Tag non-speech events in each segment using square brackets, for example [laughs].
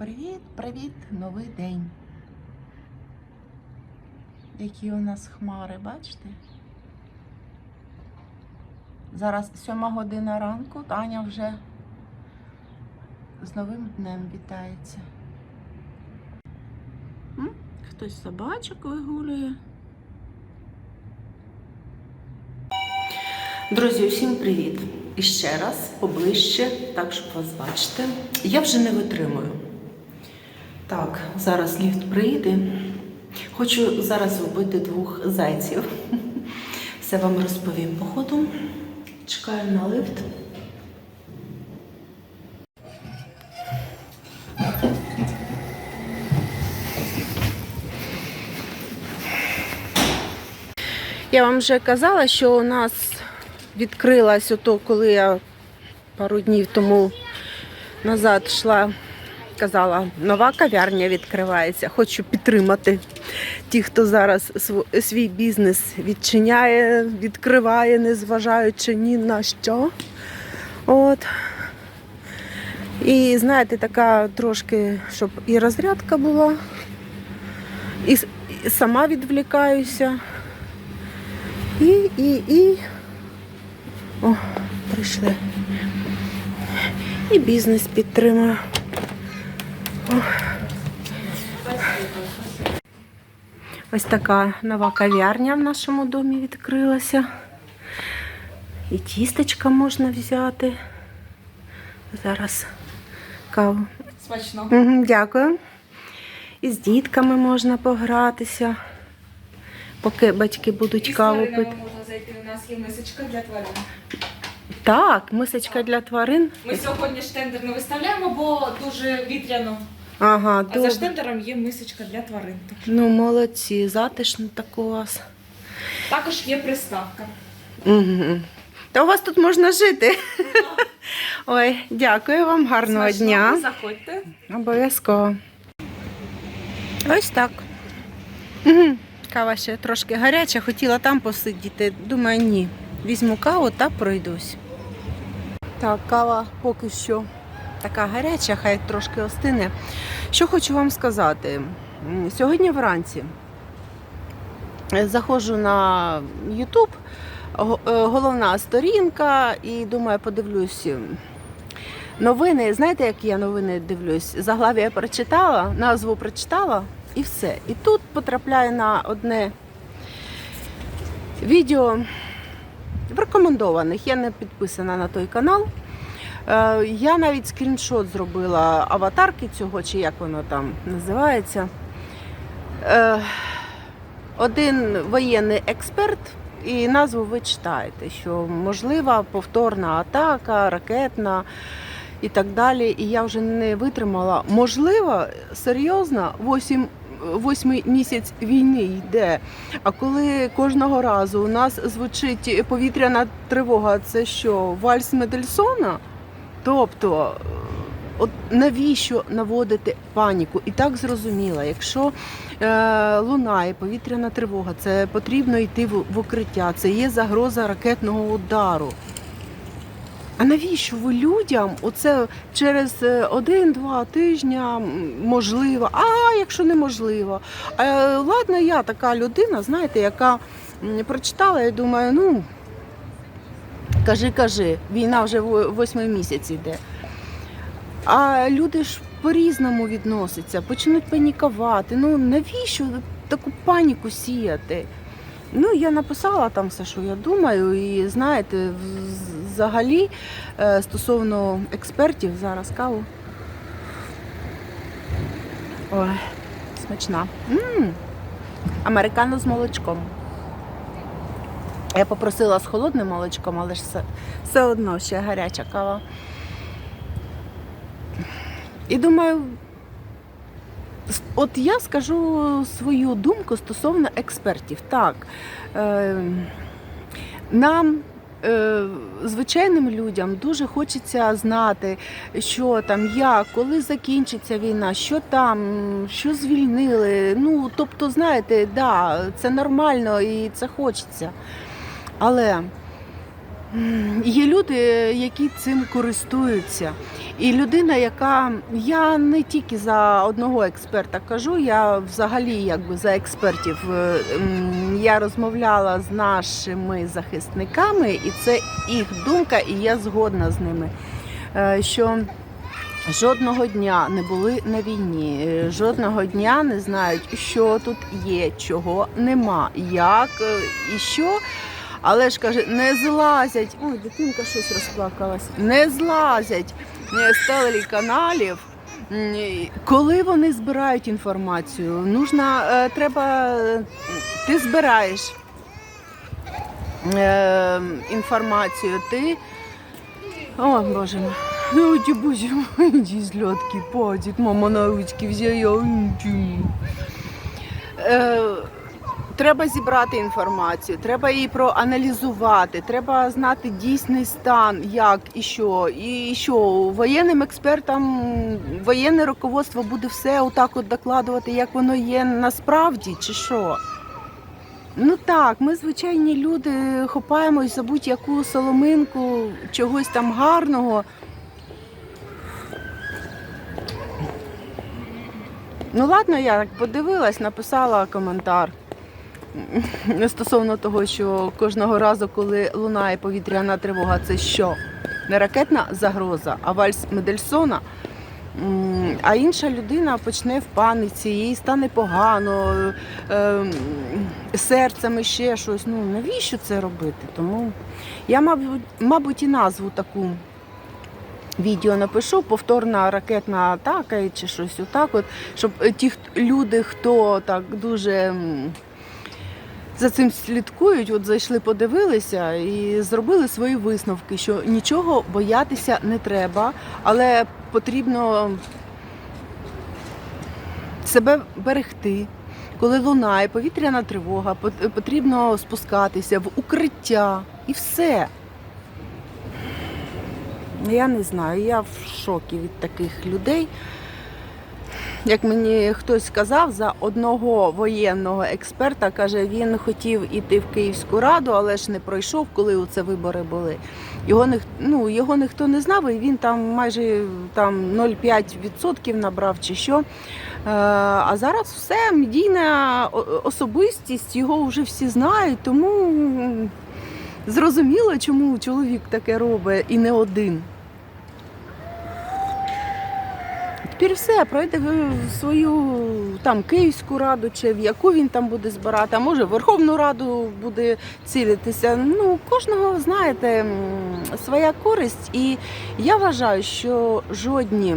Привіт, привіт, новий день. Які у нас хмари, бачите? Зараз сьома година ранку, Таня вже з новим днем вітається. Хтось собачок вигулює. Друзі, усім привіт! І ще раз поближче, так щоб вас бачити. Я вже не витримую. Так, зараз ліфт приїде. Хочу зараз вбити двох зайців. Все вам розповім по ходу. Чекаю на лифт. Я вам вже казала, що у нас відкрилась ото, коли я пару днів тому назад йшла, казала, нова кав'ярня відкривається. Хочу підтримати ті, хто зараз свій бізнес відчиняє, відкриває, незважаючи ні на що. От. І знаєте, така трошки, щоб і розрядка була, і сама відвлікаюся. І, і, і. О, прийшли. І бізнес підтримую. Ось така нова кав'ярня в нашому домі відкрилася. І тістечка можна взяти. Зараз каву. Смачно. Дякую. І з дітками можна погратися, поки батьки будуть І каву пити. можна зайти. У нас є мисочка для тварин. Так, мисочка для тварин. Ми сьогодні штендер не виставляємо, бо дуже вітряно. Ага, А добре. за штендером є мисочка для тварин. Ну, молодці, затишно так у вас. Також є приставка. Угу. Та у вас тут можна жити. Ой, дякую вам, гарного Смачного, дня. Заходьте. Обов'язково. Ось так. Угу. Кава ще трошки гаряча, хотіла там посидіти. Думаю, ні. Візьму каву та пройдусь. Так, кава поки що така гаряча, хай трошки остине. Що хочу вам сказати. Сьогодні вранці е, заходжу на YouTube, е, головна сторінка, і думаю, подивлюсь. Новини, знаєте, як я новини дивлюсь? Заглав'я прочитала, назву прочитала і все. І тут потрапляю на одне відео в рекомендованих. Я не підписана на той канал. Е, Я навіть скріншот зробила аватарки цього, чи як воно там називається. Е, Один воєнний експерт, і назву ви читаєте, що можлива повторна атака, ракетна і так далі. І я вже не витримала. Можливо, серйозно, 8 Восьмий місяць війни йде. А коли кожного разу у нас звучить повітряна тривога, це що, вальс Медельсона? Тобто, е, от навіщо наводити паніку? І так зрозуміло, якщо е, лунає повітряна тривога, це потрібно йти в, в укриття, це є загроза ракетного удару. А навіщо ви людям оце через е, один-два тижня можливо, а якщо неможливо? А, ладно, я така людина, знаєте, яка прочитала і думаю, ну кажи, кажи, війна вже восьмий місяць іде. А люди ж по-різному відносяться, почнуть панікувати. Ну навіщо таку паніку сіяти? Ну, я написала там все, що я думаю, і знаєте, взагалі е, стосовно експертів зараз каву. Ой, смачна. м Американо з молочком. Я попросила з холодним молочком, але ж все, все одно ще гаряча кава. І думаю, от я скажу свою думку стосовно експертів. Так, е, нам, е, звичайним людям, дуже хочеться знати, що там, як, коли закінчиться війна, що там, що звільнили. Ну, тобто, знаєте, да, це нормально і це хочеться. Але є люди, які цим користуються. І людина, яка я не тільки за одного експерта кажу, я взагалі якби за експертів. Е, Я розмовляла з нашими захисниками, і це їх думка, і я згодна з ними. е, Що жодного дня не були на війні, е, жодного дня не знають, що тут є, чого нема, як і що. Але ж каже, не злазять. Ой, дитинка щось розплакалась. Не злазять з телеканалів. Коли вони збирають інформацію, нужна, е, треба, е, ти збираєш е, інформацію, ти. О, Боже мой. Ну, ті боже мой, зльотки падять, мама на ручки взяла. Треба зібрати інформацію, треба її проаналізувати, треба знати дійсний стан, як і що. І що воєнним експертам воєнне руководство буде все отак от докладувати, як воно є насправді, чи що. Ну так, ми звичайні люди хопаємось за будь-яку соломинку, чогось там гарного. Ну ладно, я так подивилась, написала коментар стосовно того, що кожного разу, коли лунає повітряна тривога, це що? Не ракетна загроза, а вальс Медельсона. А інша людина почне в паниці, їй стане погано, ем, серцем ще щось. Ну навіщо це робити? Тому я, мабуть, і назву таку відео напишу, повторна ракетна атака чи щось отак, от, щоб ті люди, хто так дуже. За цим слідкують, от зайшли, подивилися і зробили свої висновки, що нічого боятися не треба, але потрібно себе берегти. Коли лунає повітряна тривога, потрібно спускатися в укриття і все. Я не знаю, я в шокі від таких людей. Як мені хтось сказав, за одного воєнного експерта, каже, він хотів іти в Київську раду, але ж не пройшов, коли це вибори були. Його, ніх- ну, його ніхто не знав, і він там майже там 0,5% набрав чи що. Е, А зараз все, медійна особистість, його вже всі знають, тому зрозуміло, чому чоловік таке робить і не один. Тепер все, пройде в свою там Київську раду, чи в яку він там буде збирати, а може в Верховну Раду буде цілитися. Ну, кожного, знаєте, своя користь. І я вважаю, що жодні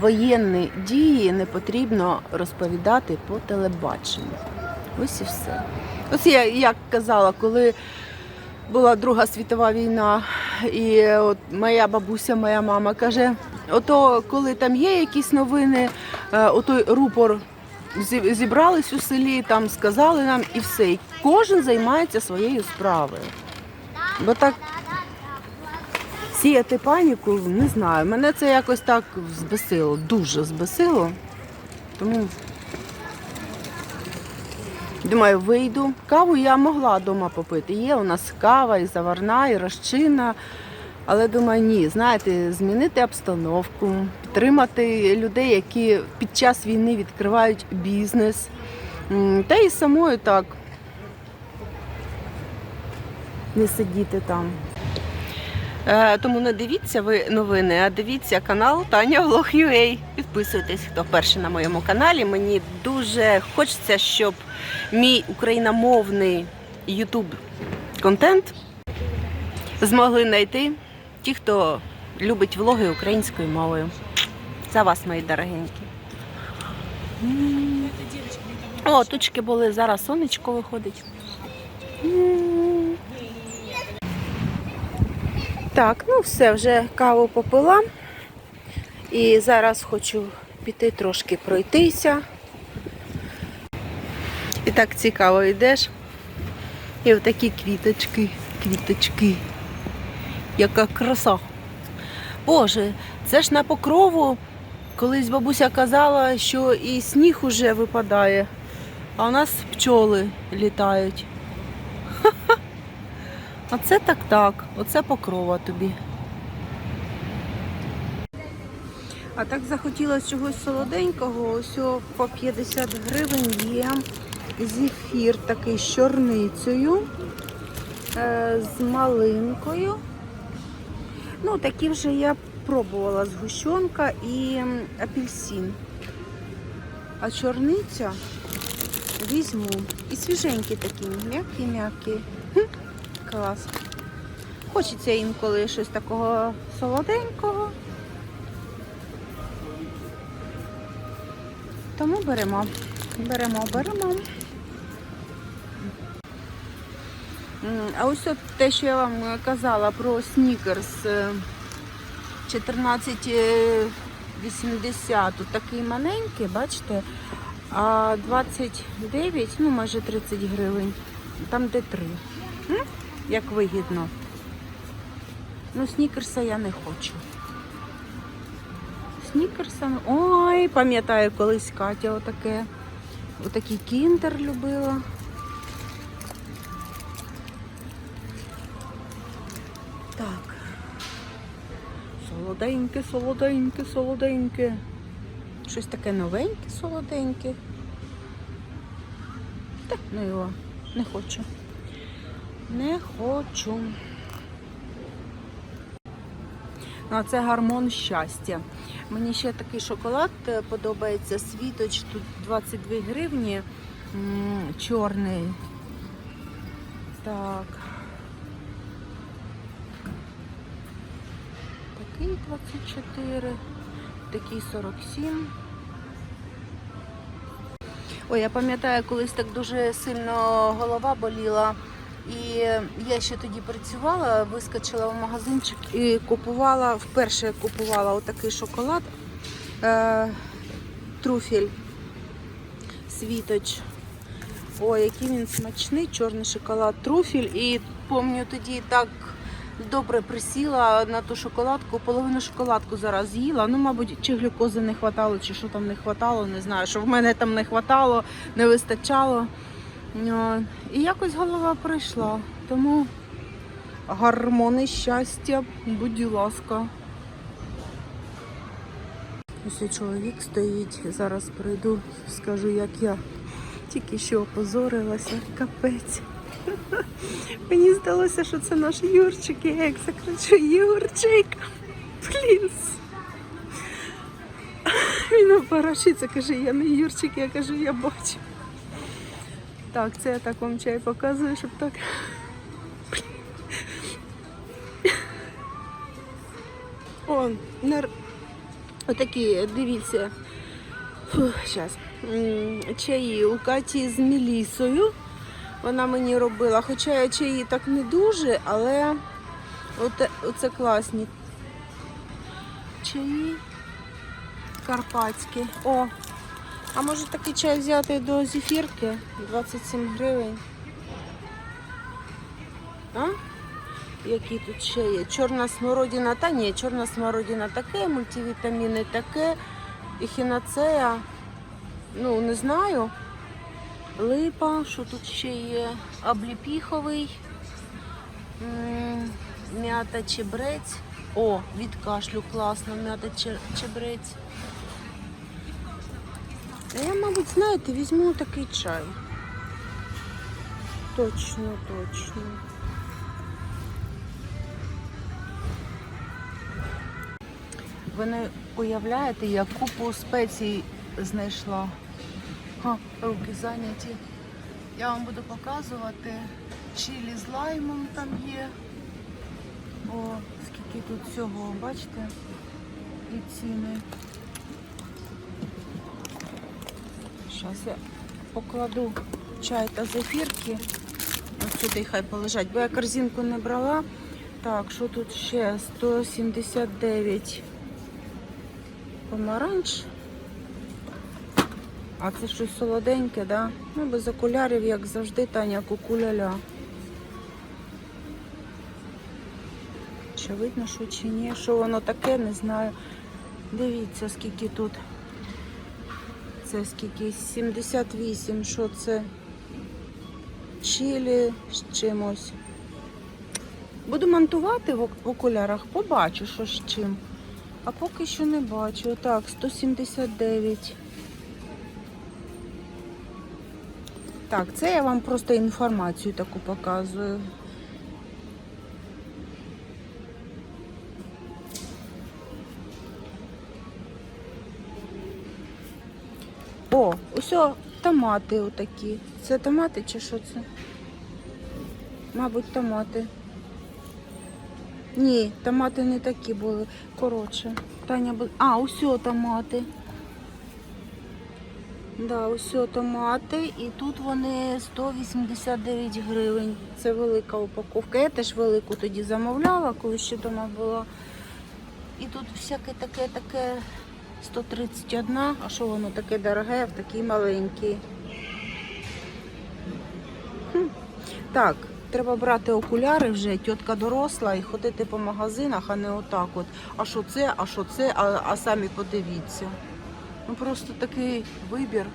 воєнні дії не потрібно розповідати по телебаченню. Ось і все. Ось я як казала, коли була Друга світова війна, і от моя бабуся, моя мама каже: ото коли там є якісь новини, е, отой рупор зібрались у селі, там сказали нам і все. І кожен займається своєю справою. Бо так сіяти паніку, не знаю. Мене це якось так збесило, дуже збесило. Тому Думаю, вийду. Каву я могла вдома попити. Є у нас кава і заварна, і розчинна. Але думаю, ні, знаєте, змінити обстановку, підтримати людей, які під час війни відкривають бізнес. Та і самою так не сидіти там. Е, Тому не дивіться ви новини, а дивіться канал Таня Влог UA. Підписуйтесь, хто перший на моєму каналі. Мені дуже хочеться, щоб мій україномовний YouTube контент змогли знайти ті, хто любить влоги українською мовою. За вас, мої дорогенькі. О, тучки були, зараз сонечко виходить. Так, ну все, вже каву попила. І зараз хочу піти трошки пройтися. І так цікаво йдеш. І отакі квіточки, квіточки. Яка краса. Боже, це ж на покрову. Колись бабуся казала, що і сніг уже випадає, а у нас пчоли літають. Ха-ха. [laughs] Оце так так, оце покрова тобі. А так захотілося чогось солоденького. Ось по 50 гривень є зефір такий з чорницею, е, з малинкою. Ну, такі вже я пробувала згущенка і апельсин. А чорниця візьму. І свіженькі такі, м'які-м'які. Клас. Хочеться інколи щось такого солоденького. Тому беремо. Беремо, беремо. А ось те, що я вам казала про снікерс е, 14,80. Тут такий маленький, бачите, а 29, ну майже 30 гривень. Там де 3. М? Як вигідно. Ну, снікерса я не хочу. Снікерса. Ой, пам'ятаю, колись Катя отаке. Отакий кіндер любила. Солоденьке, солоденьке, солоденьке. Щось таке новеньке, солоденьке. Так, ну його не хочу. Не хочу. Ну, а це гармон щастя. Мені ще такий шоколад е, подобається. Світоч тут 22 гривні. Чорний. Так. Такий 24, такий 47. Ой, я пам'ятаю, колись так дуже сильно голова боліла. І я ще тоді працювала, вискочила в магазинчик і купувала, вперше купувала отакий шоколад, е, труфель, світоч. Ой, який він смачний, чорний шоколад, труфель. І пам'ятаю, тоді так добре присіла на ту шоколадку, половину шоколадку зараз з'їла. Ну, мабуть, чи глюкози не хватало, чи що там не хватало, не знаю, що в мене там не хватало, не вистачало. І якось голова прийшла. Тому гормони щастя, будь ласка. Ось чоловік стоїть. Зараз прийду, скажу, як я тільки що опозорилася. Капець. Мені здалося, що це наш Юрчик. Я як закричу Юрчик. Пліс. Він оборачується, каже, я не Юрчик, я кажу, я бачу. Так, це я так вам чай показую, щоб так. О, нар... отакі, дивіться. Фу, щас. Чаї у Каті з Мелісою. Вона мені робила. Хоча я чаї так не дуже, але оте, оце класні. Чаї карпатські. О, а може такий чай взяти до зефірки? 27 гривень. А? Які тут ще є? Чорна смородина, та ні, чорна смородина таке, мультивітаміни таке, ехінацея, ну не знаю. Липа, що тут ще є? Обліпіховий, м'ята чебрець. О, від кашлю класно, м'ята чебрець. Я, мабуть, знаєте, візьму такий чай. Точно, точно. Ви не уявляєте, я купу спецій знайшла. Ха, руки зайняті. Я вам буду показувати. Чилі з лаймом там є. О, скільки тут всього, бачите? І ціни. Зараз я покладу чай та зефірки. Ось сюди хай полежать, бо я корзинку не брала. Так, що тут ще? 179 помаранч. А це щось солоденьке, да? Ну, без окулярів, як завжди, Таня кукуляля. Чи видно, що чи ні? Що воно таке, не знаю. Дивіться, скільки тут. Це скільки? 78. Що це? Чилі з чимось. Буду монтувати в окулярах, побачу, що з чим. А поки що не бачу. Так, 179. Так, це я вам просто інформацію таку показую. О, усе, томати отакі. Це томати чи що це? Мабуть, томати. Ні, томати не такі були. Коротше. Таня А, усе томати. Да, усе томати. І тут вони 189 гривень. Це велика упаковка. Я теж велику тоді замовляла, коли ще вдома була. І тут всяке таке, таке 131. А що воно таке дороге, в такий маленький. Хм. Так, треба брати окуляри вже, тітка доросла і ходити по магазинах, а не отак от. А що це, а що це, а, а самі подивіться. Ну просто такий вибір.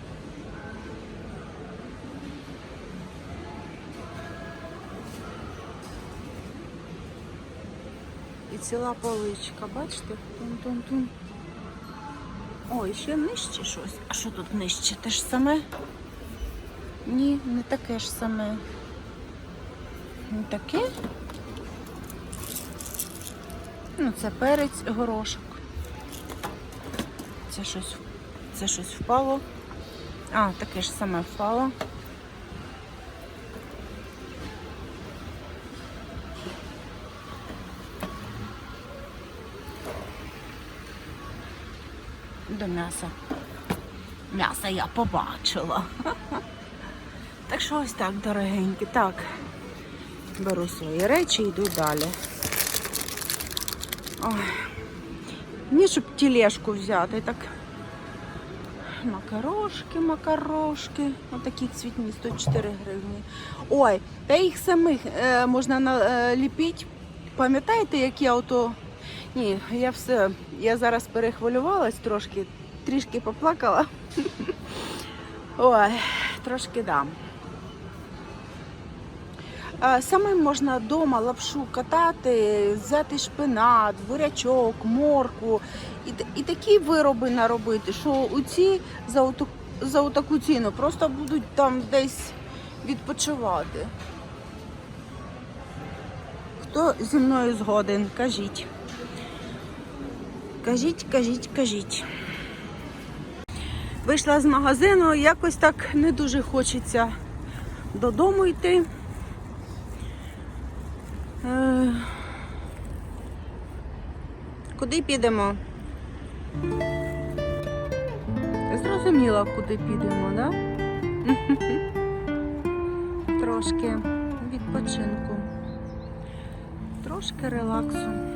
І ціла поличка, бачите? Тун-тун-тун. Ой, ще нижче щось. А що тут нижче? Те ж саме? Ні, не таке ж саме. Не таке. Ну, це перець, горошок. Це щось, це щось впало. А, таке ж саме впало. До м'яса. М'ясо я побачила. [laughs] Так що ось так, дорогенькі. Так, беру свої речі і йду далі. Ой. Мені щоб тележку взяти, так. Макарошки, макарошки. Отакі цвітні, 104 гривні. Ой, та їх самих е, можна наліпити. Пам'ятаєте, як я ото. Ні, я все. Я зараз перехвилювалась трошки, трішки поплакала. [laughs] Ой, трошки дам. Самим можна вдома лапшу катати, взяти шпинат, бурячок, моркву і, і такі вироби наробити, що у ці за, за таку ціну просто будуть там десь відпочивати. Хто зі мною згоден, кажіть. Кажіть, кажіть, кажіть. Вийшла з магазину, якось так не дуже хочеться додому йти. Куди підемо? Зрозуміла, куди підемо, да? Трошки відпочинку, трошки релаксу.